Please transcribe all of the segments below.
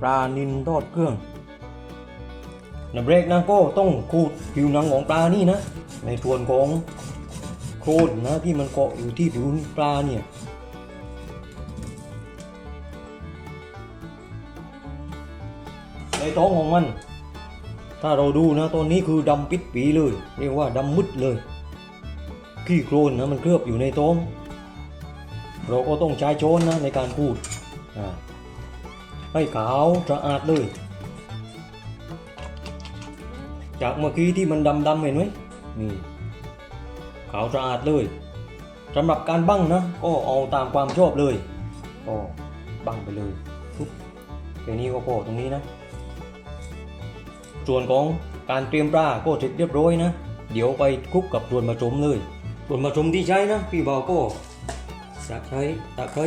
ปลานินทอดเครื่องนะเบรกนะก็ต้องขูดผิวหนังของปลานี่นะ ในส่วนของโคลนนะที่มันเกาะอยู่ที่ผิวปลาเนี่ยในท้องของมัน ถ้าเราดูนะตอนนี้คือดำปิดปีเลย เรียกว่าดำมืดเลย ขี้โคลนนะมันเคลือบอยู่ในท้อง เราก็ต้องใช้ช้อนนะในการขูดอ่า ให้ขาวสะอาดเลย จากเมื่อกี้ที่มันดำดำๆเห็นไหมนี่ขาวสะอาดเลยสำหรับการบั้งนะ ก็เอาตามความชอบเลยก็บั้งไปเลยปุ๊บแค่นี้ก็พอตรงนี้นะ ส่วนของการเตรียมปลาก็เสร็จเรียบร้อยนะ เดี๋ยวไปคลุกกับส่วนผสมเลยส่วนผสมที่ใช้นะ พี่บ่าวก็ตะไคร้ตะไคร้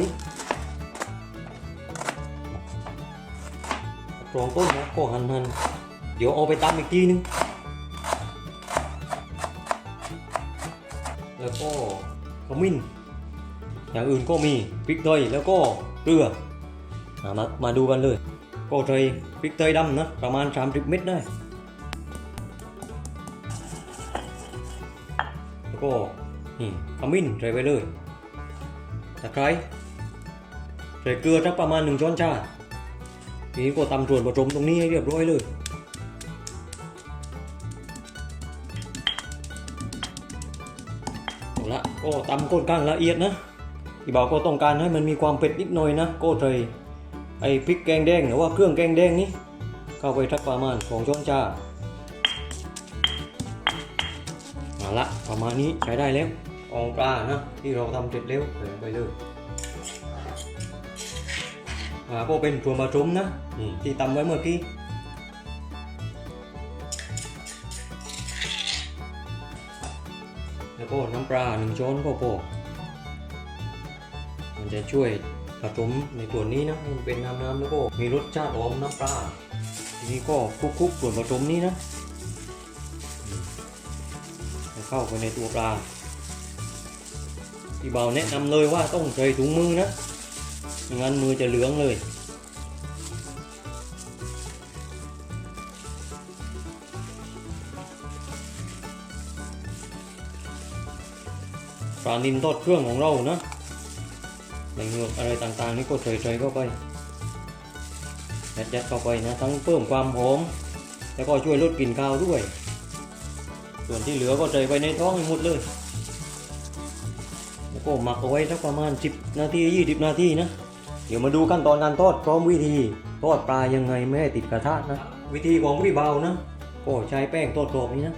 สองต้นนะก็หันหันเดี๋ยวเอาไปตำอีกทีนึง แล้วก็ขมิ้น อย่างอื่นก็มีพริกไทยแล้วก็เกลืออะมามาดูกันเลย ก็ใส่พริกไทยดำนะ ประมาณ 30 เม็ดได้ แล้วก็นี่ขมิ้นใส่ไปเลยตะไคร้ใส่เกลือสักประมาณ1ช้อนชา ทีนี้ก็ตำส่วนผสมตรงนี้ให้เรียบร้อยเลยเอาละก็ตำก้นกลางละเอียดนะที่บอกก็ต้องการให้มันมีความเผ็ดนิดหน่อยนะ ก็ใส่ไอ้พริกแกงแดงหรือว่าเครื่องแกงแดงนี้ เข้าไปสักประมาณสองช้อนชาเอาละประมาณนี้ใช้ได้แล้วอองปลานะที่เราทำเสร็จแล้วใส่ไปเลย ก็เป็นส่วนผสมนะที่ตำไว้เมื่อกี้แล้วก็น้ำปลาหนึ่งช้อนก็พอมันจะช่วยผสมในส่วนนี้นะมันเป็นน้ำน้ำแล้วก็มีรสชาติหอมน้ำปลาทีนี้ก็คลุกๆส่วนผสมนี้นะเข้าไปในตัวปลาพี่เบาแนะนำเลยว่าต้องใส่ถุงมือนะ งั้นมือจะเหลืองเลย ปลานินทอดเครื่องของเรานะในเงือกอะไรต่างๆ นี่ก็ใส่ๆเข้าไปยัดๆเข้าไปนะ ทั้งเพิ่มความหอม แล้วก็ช่วยลดกลิ่นคาวด้วย ส่วนที่เหลือก็ใส่ไปในท้องให้หมดเลยแล้วก็หมักเอาไว้สักประมาณ 10 นาที 20 นาทีนะ เดี๋ยวมาดูขั้นตอนการทอดพร้อมวิธีทอดปลายังไงไม่ให้ติดกระทะนะ วิธีของพี่เบานะก็ใช้แป้งทอดกรอบนี้นะ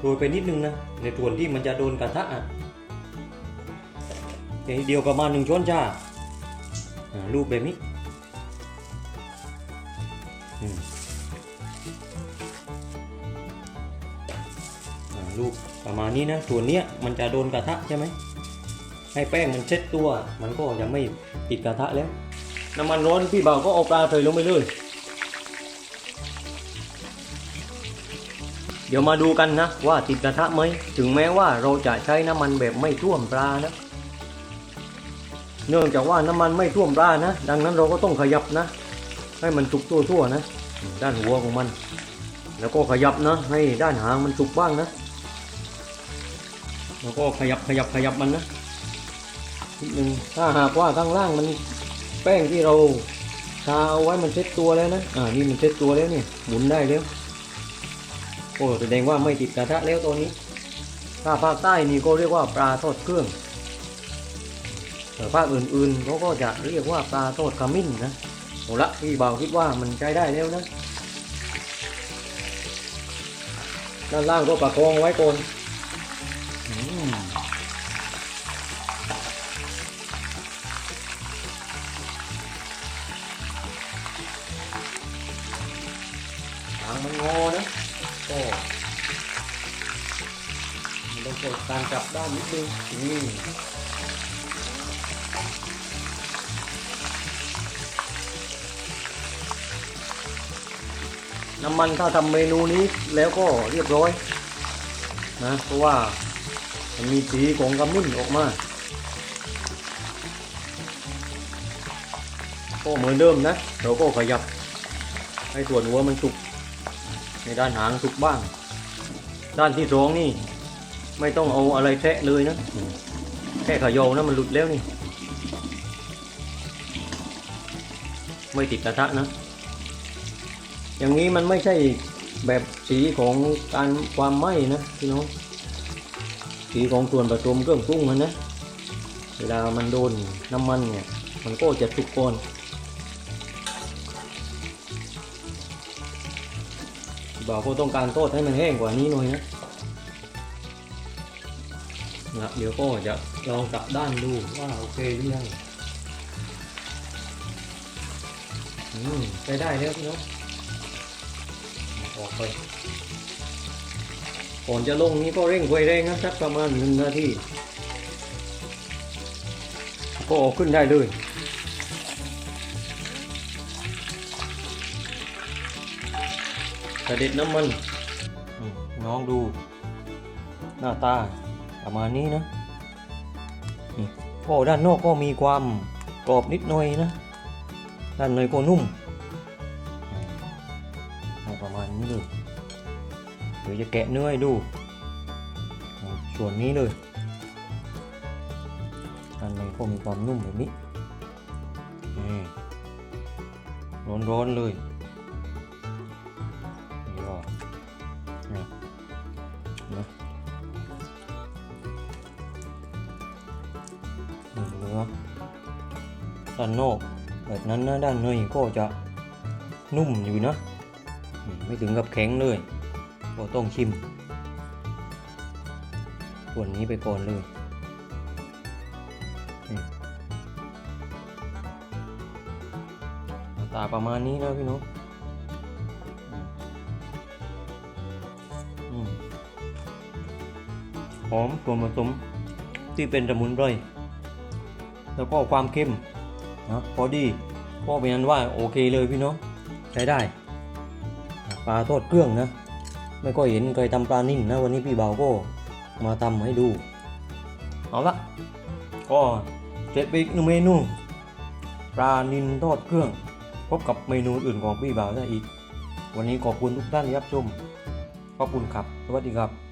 โรยไปนิดนึงนะในส่วนที่มันจะโดนกระทะอะเดียวประมาณหนึ่งช้อนชาอ่ารูปแบบนี้อืมอ่ารูปประมาณนี้นะส่วนเนี้ยมันจะโดนกระทะใช่ไหมให้แป้งมันเช็ดตัว มันก็จะไม่ ติดกระทะแล้ว น้ำมันร้อนพี่บ่าก็เอาปลาใส่ลงไปเลย เดี๋ยวมาดูกันนะว่าติดกระทะไหม ถึงแม้ว่าเราจะใช้น้ำมันแบบไม่ท่วมปลานะ เนื่องจากว่าน้ำมันไม่ท่วมปลานะ ดังนั้นเราก็ต้องขยับนะ ให้มันสุกทั่วๆนะ ด้านหัวของมัน แล้วก็ขยับนะ ให้ด้านหางมันสุกบ้างนะ แล้วก็ขยับขยับขยับมันนะ นิดนึงถ้าหากว่าข้างล่างมันแป้งที่เราทาเอาไว้มันเซ็ตตัวแล้วนะ อ่า นี่มันเซ็ตตัวแล้วเนี่ยหมุนได้แล้ว โอ้ แสดงว่าไม่ติดกระทะแล้วตัวนี้ ถ้าภาคใต้นี่ก็เรียกว่าปลาทอดเครื่อง แต่ภาคอื่นๆเขาก็จะเรียกว่าปลาทอดขมิ้นนะโอ้ละพี่บ่าวคิดว่ามันใช้ได้แล้วนะ ด้านล่างก็ประคองไว้ก่อนางมันงอนะก็มันต้องเกิดการกลับด้านนิดนึงนี่น้ำมันถ้าทำเมนูนี้แล้วก็เรียบร้อยนะเพราะว่ามันมีสีของกระมิ้นออกมาก็เหมือนเดิมนะ เราก็ขยับให้ส่วนหัวมันสุก ด้านหางสุกบ้าง ด้านที่สองนี่ ไม่ต้องเอาอะไรแทะเลยนะแค่ขยานะมันหลุดแล้วนี่ ไม่ติดกระทะนะ อย่างนี้มันไม่ใช่แบบสีของการความไหม้นะพี่น้องสีของส่วนผสมเครื่องปรุงมันนะ เวลามันโดนน้ำมันเนี่ย มันก็จะสุกก่อน บ่าวก็ต้องการโทษให้มันแห้งกว่านี้หน่อยนะนะเดี๋ยวก็จะลองกลับด้านดูว่าโอเคหรือยังอืมใช้ได้แล้วพี่น้องออกไปก่อนจะลงนี้ก็เร่งไฟแรงนะสักประมาณหนึ่งนาทีก็ออกขึ้นได้เลย กระเด็ดน้ำมันน้องดู หน้าตาประมาณนี้นะนี่ก็ด้านนอกก็มีความกรอบนิดหน่อยนะ ด้านในก็นุ่มประมาณนี้เลยเดี๋ยวจะแกะเนื้อให้ดูส่วนนี้เลยด้านในก็มีความนุ่มแบบนี้ร้อนๆเลย เนื้อด้านนอกแบบนั้นนะด้านในก็จะนุ่มอยู่นะไม่ถึงกับแข็งเลยก็ต้องชิม ส่วนนี้ไปก่อนเลยตาประมาณนี้นะพี่น้องหอมส่วนผสมที่เป็นสมุนไพร แล้วก็ความเข้มนะพอดีก็เป็นอันว่าโอเคเลยพี่น้องใช้ได้ ปลาทอดเครื่องนะ ไม่ก็เห็นเคยทำปลานิ่นนะ วันนี้พี่เบาก็มาทำให้ดู เอาละก็เสร็จไปอีกหนึ่งเมนูปลานินทอดเครื่อง พบกับเมนูอื่นของพี่เบาได้อีก วันนี้ขอบคุณทุกท่านที่รับชมขอบคุณครับ สวัสดีครับ